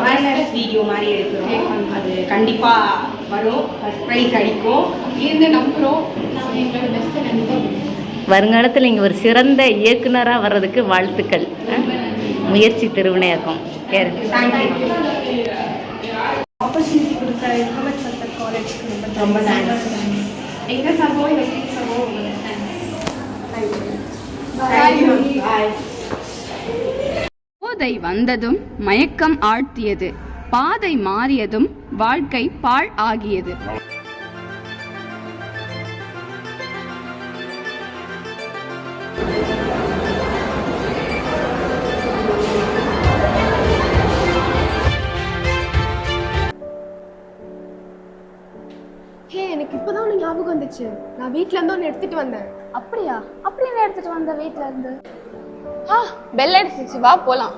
Awareness video மாதிரி எடுக்கிறோம். அது கண்டிப்பாக வரும். ஃபஸ்ட் ப்ரைஸ் அடிக்கும். இருந்து நம்புகிறோம் நாங்கள் எங்களோட பெஸ்ட்டை கண்டிப்பாக வருங்காலத்தில் இங்கே ஒரு சிறந்த இயக்குனராக வர்றதுக்கு வாழ்த்துக்கள்? முயற்சி திருவினையாக்கம் ஆப்பர்ச்சுனிட்டி கொடுத்த காலேஜ்க்கு ரொம்ப. எங்கள் எங்கள் தேங்க்யூ பாய் போதை வந்ததும் மயக்கம் ஆழ்த்தியது. பாதை மாறியதும் வாழ்க்கை பாழ் ஆகியது. ஹே எனக்கு இப்போதான் ஒன்று ஞாபகம் வந்துச்சு. நான் வீட்ல இருந்து ஒன்று எடுத்துட்டு வந்தேன். அப்படியா? அப்படி என்ன எடுத்துட்டு வந்த வீட்ல இருந்து? ஆ பெல் அடிச்சிச்சு வா போலாம்.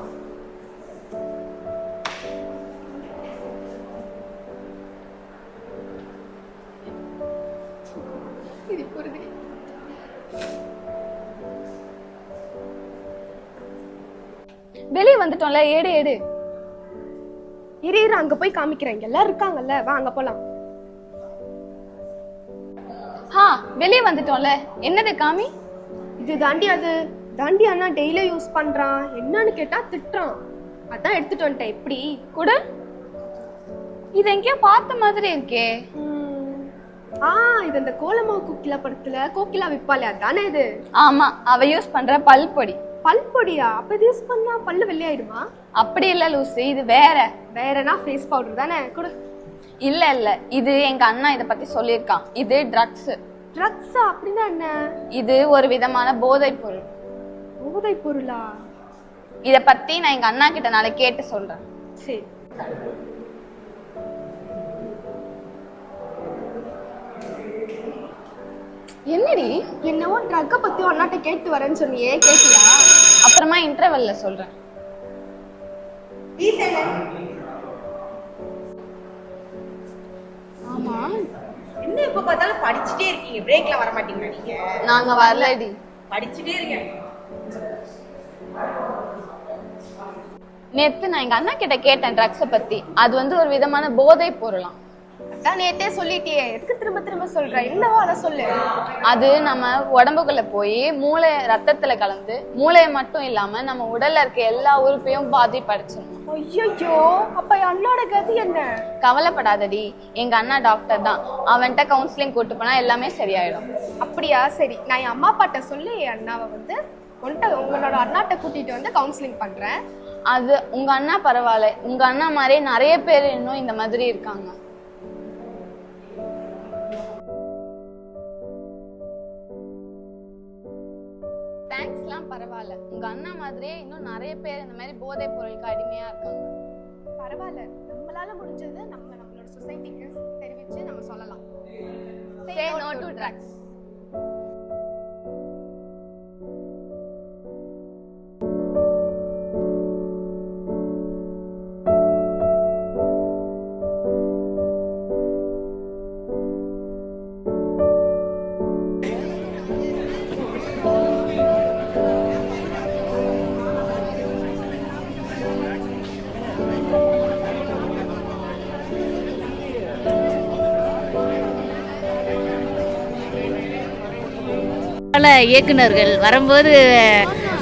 வெளியே வந்துட்டோம்ல ஏடு ஏடு. இரு இரு அங்க போய் காமிக்கிறேன். இங்க எல்லாரும் இருக்காங்கல்ல வா அங்க போலாம். ஆ வெளியே வந்துட்டோம்ல. என்னது காமி? இது தாண்டி அது தாண்டி அண்ணா டெய்லியும் யூஸ் பண்றான். என்னன்னு கேட்டா திட்டுறான். அதான் எடுத்துட்டு வந்துட்டேன் எப்படி குடு. இது எங்கேயோ பார்த்த மாதிரி இருக்கே. இது அந்த கோலமா கோகிலா படத்துல கோகிலா விப்பாலே அதானே இது? ஆமா அவ யூஸ் பண்ற பல் பொடி பல் பொடியா அப்ப இது யூஸ் பண்ணா பல்லு வெள்ளையாயிடுமா அப்படி இல்ல லூசு இது வேற. வேறனா ஃபேஸ் பவுடர் தானே? கொடு. இல்ல இல்ல இது எங்க அண்ணா இத பத்தி சொல்லியிருக்கான். இது ட்ரக்ஸ் ட்ரக்ஸா அப்படின்னா என்ன? இது ஒரு விதமான போதைப் பொருள். போதை பொருளா? இத பத்தி நான் எங்க அண்ணா கிட்ட நாளை கேட்டு சொல்றேன். சரி. என்னடி? என்னவோ ட்ரக்கை பத்தி அண்ணாட்ட கேட்டு வரேன்னு சொன்னியே கேட்டியா? அப்புறமா இன்டர்வெல்ல சொல்றேன். ஆமா. என்ன எப்போ பார்த்தாலும் படிச்சுட்டே இருக்கீங்க. பிரேக்ல வர மாட்டீங்களா நீங்க? நாங்க வரலடி. படிச்சுட்டே இருக்கேன். நேத்து நான் எங்க அண்ணா கிட்ட கேட்டேன் ட்ரக்ஸ பத்தி. அது வந்து ஒரு விதமான போதை பொருளாம். அதான் நேத்தே சொல்லிட்டியே. எதுக்கு திரும்ப திரும்ப சொல்ற? என்னவோ அதை சொல்லு. அது நம்ம உடம்புக்குள்ள போய் மூளை ரத்தத்துல கலந்து மூளையை மட்டும் இல்லாம நம்ம உடல்ல இருக்க எல்லா உறுப்பையும் பாதிப்படைச்சிடும் ஐயோ அப்ப அண்ணோட கதி என்ன? கவலைப்படாதடி. எங்க அண்ணா டாக்டர் தான். அவன்கிட்ட கவுன்சிலிங் கூட்டு போனா எல்லாமே சரியாயிடும். அப்படியா? சரி. நான் என் அம்மா அப்பாட்ட சொல்லி என் அண்ணாவை வந்து உன்கிட்ட உங்களோட அண்ணாட்ட கூட்டிட்டு வந்து கவுன்சிலிங் பண்றேன். அது உங்க அண்ணா பரவாயில்ல. உங்க அண்ணா மாதிரியே நிறைய பேர் இன்னும் இந்த மாதிரி இருக்காங்க. தேங்க்ஸ்லாம் பரவாயில்ல. உங்க அண்ணா மாதிரியே இன்னும் நிறைய பேர் இந்த மாதிரி போதை பொருளுக்கு அடிமையா இருக்காங்க. பரவாயில்ல. நம்மளால முடிஞ்சது நம்ம நம்மளோட சொசைட்டிக்கு தெரிவிச்சு நம்ம சொல்லலாம். சே நோ டு ட்ரக்ஸ் பல இயக்குனர்கள் வரும்போது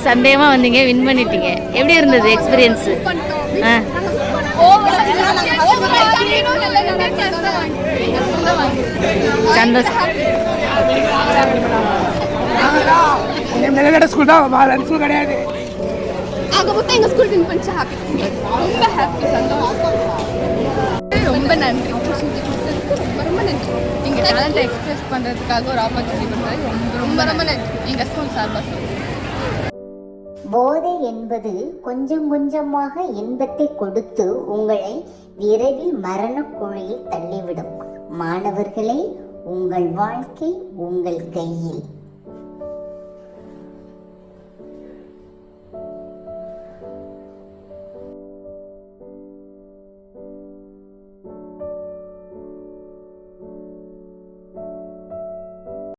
சந்தேகமாக வந்தீங்க வின் பண்ணிட்டீங்க. எப்படி இருந்தது எக்ஸ்பீரியன்ஸு ஆ. சந்தோஷம் ஸ்கூல் தான் பாலன் ஸ்கூல் கிடையாது. ஆக மொத்தம் எங்க ஸ்கூல் வின் பண்ணிச்சு? ஹாப்பி ரொம்ப ஹாப்பி சந்தோஷம் ரொம்ப நன்றி. ரொம்ப நன்றி. எங்கள் டேலண்ட்டை எக்ஸ்பிரஸ் பண்ணுறதுக்காக ஒரு ஆப்பர்ச்சுனிட்டி கொடுத்தது. ரொம்ப ரொம்ப ரொம்ப நன்றி எங்கள் ஸ்கூல் சார்பாக போதை என்பது கொஞ்சம் கொஞ்சமாக இன்பத்தை கொடுத்து உங்களை விரைவில் மரணக் குழியில் தள்ளிவிடும். மாணவர்களே உங்கள் வாழ்க்கை உங்கள் கையில்.